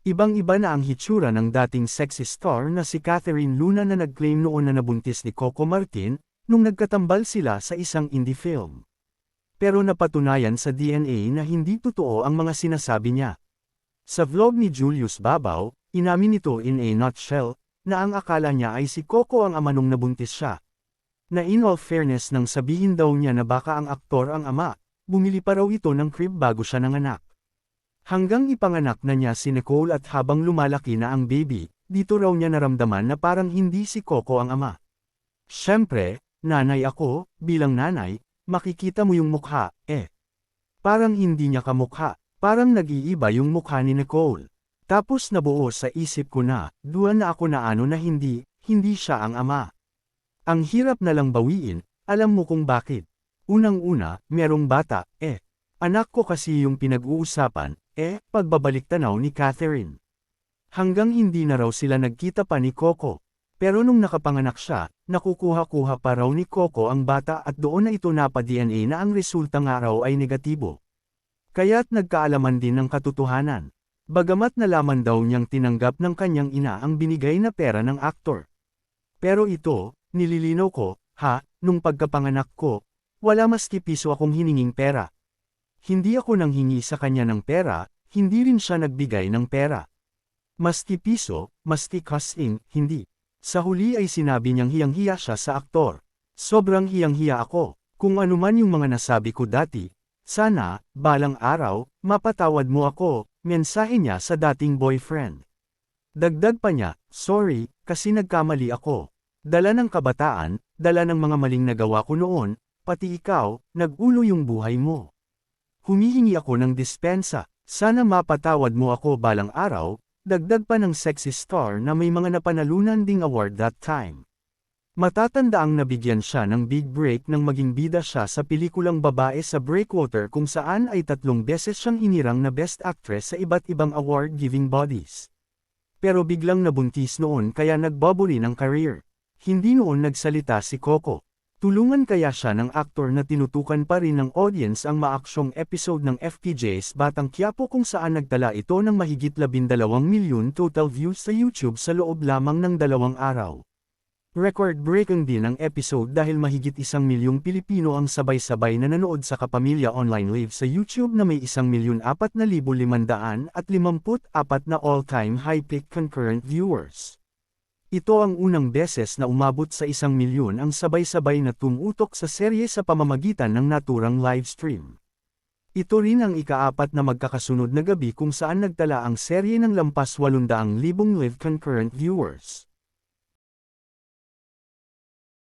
Ibang-iba na ang hitsura ng dating sexy star na si Catherine Luna na nag-claim noon na nabuntis ni Coco Martin, nung nagkatambal sila sa isang indie film. Pero napatunayan sa DNA na hindi totoo ang mga sinasabi niya. Sa vlog ni Julius Babaw, inamin nito in a nutshell, na ang akala niya ay si Coco ang ama nung nabuntis siya. Na in all fairness nang sabihin daw niya na baka ang aktor ang ama, bumili pa raw ito ng crib bago siya nanganak. Hanggang ipanganak na niya si Nicole at habang lumalaki na ang baby, dito raw niya naramdaman na parang hindi si Coco ang ama. Siyempre, nanay ako, bilang nanay, makikita mo yung mukha, eh. Parang hindi niya kamukha, parang nag-iiba yung mukha ni Nicole. Tapos nabuo sa isip ko na, duwan na ako na ano na hindi, hindi siya ang ama. Ang hirap na lang bawiin, alam mo kung bakit. Unang-una, merong bata, eh. Anak ko kasi yung pinag-uusapan, eh, pagbabalik tanaw ni Catherine. Hanggang hindi na raw sila nagkita pa ni Coco. Pero nung nakapanganak siya, nakukuha-kuha pa raw ni Coco ang bata at doon na ito napa-DNA na ang resulta nga raw ay negatibo. Kaya't nagkaalaman din ng katotohanan. Bagamat nalaman daw niyang tinanggap ng kanyang ina ang binigay na pera ng aktor. Pero ito, nililinaw ko, ha, nung pagkapanganak ko, wala maski piso akong hininging pera. Hindi ako nang hingi sa kanya ng pera, hindi rin siya nagbigay ng pera. Maski piso, maski casting, hindi. Sa huli ay sinabi niyang hiyang-hiya siya sa aktor. Sobrang hiyang-hiya ako, kung anuman yung mga nasabi ko dati. Sana, balang araw, mapatawad mo ako, mensahe niya sa dating boyfriend. Dagdag pa niya, sorry, kasi nagkamali ako. Dala ng kabataan, dala ng mga maling nagawa ko noon, pati ikaw, nag-ulo yung buhay mo. Humihingi ako ng dispensa, sana mapatawad mo ako balang araw, dagdag pa ng sexy star na may mga napanalunan ding award that time. Matatanda ang nabigyan siya ng big break nang maging bida siya sa pelikulang Babae sa Breakwater kung saan ay tatlong beses siyang inirang na Best Actress sa iba't ibang award-giving bodies. Pero biglang nabuntis noon kaya nagbobuli ng career. Hindi noon nagsalita si Coco. Tulungan kaya siya ng aktor na tinutukan pa rin ng audience ang maaksyong episode ng FPJ's Batang Quiapo kung saan nagtala ito ng mahigit 12 milyon total views sa YouTube sa loob lamang ng dalawang araw. Record-breaking din ang episode dahil mahigit isang milyong Pilipino ang sabay-sabay na nanood sa Kapamilya Online Live sa YouTube na may isang milyon apat na libo limandaan at limamput apat na all-time high-peak concurrent viewers. Ito ang unang beses na umabot sa isang milyon ang sabay-sabay na tumutok sa serye sa pamamagitan ng naturang livestream. Ito rin ang ikaapat na magkakasunod na gabi kung saan nagtala ang serye ng lampas 800,000 live concurrent viewers.